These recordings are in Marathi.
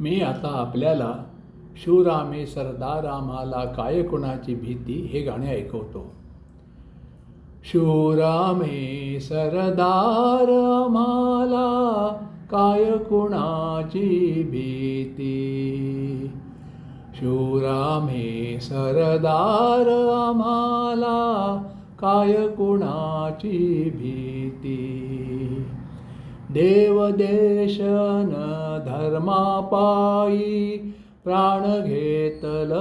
मी आता आपल्याला शिवरामे सरदारामाला काय कुणाची भीती हे गाणे ऐकवतो. शिवरामे सरदार आम्हाला काय कुणाची भीती? शिवरामे सरदार आम्हाला काय कुणाची भीती? देवदेशन धर्मापायी प्राण घेतल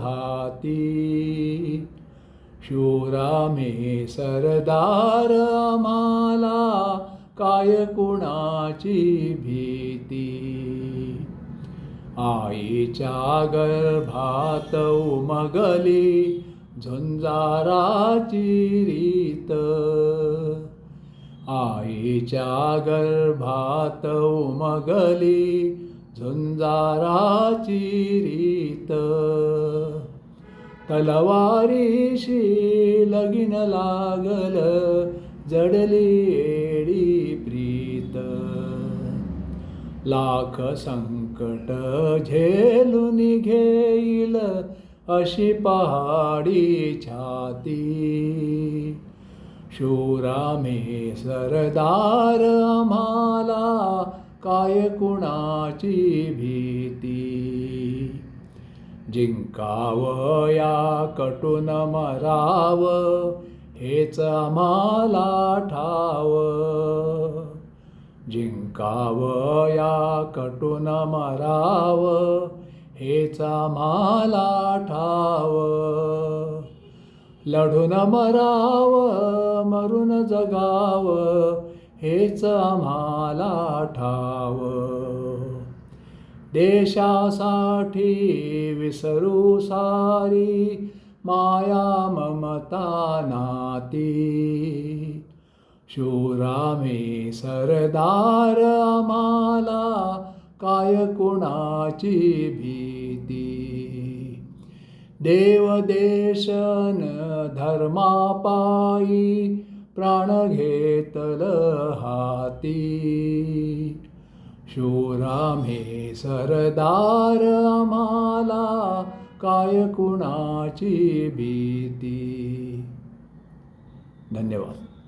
हाती. शिवरामे सरदार आम्हाला काय कुणाची भीती? आईच्या गर्भात उमगली झुंजाराची रीत. आईच्या गर्भात उमगली झुंजाराची रीत. तलवारीशी लगीन लागल जडली एडी प्रीत. लाख संकट झेलून घेईल अशी पहाडी छाती. शिवरामे सरदार आम्हाला काय कुणाची भीती? जिंकावया कटून मराव हेच आम्हाला ठाव. जिंकावया कटून मराव हेच आम्हाला ठाव. लढून मराव मरून जगाव हेच आम्हाला ठाव. देशासाठी विसरू सारी माया ममता नाती. शूरामी सरदार आम्हाला काय कुणाची भीती? देवदेशन धर्मापायी प्राण घेतल हाती. शूरामे सरदार आम्हाला काय कुणाची भीती? धन्यवाद.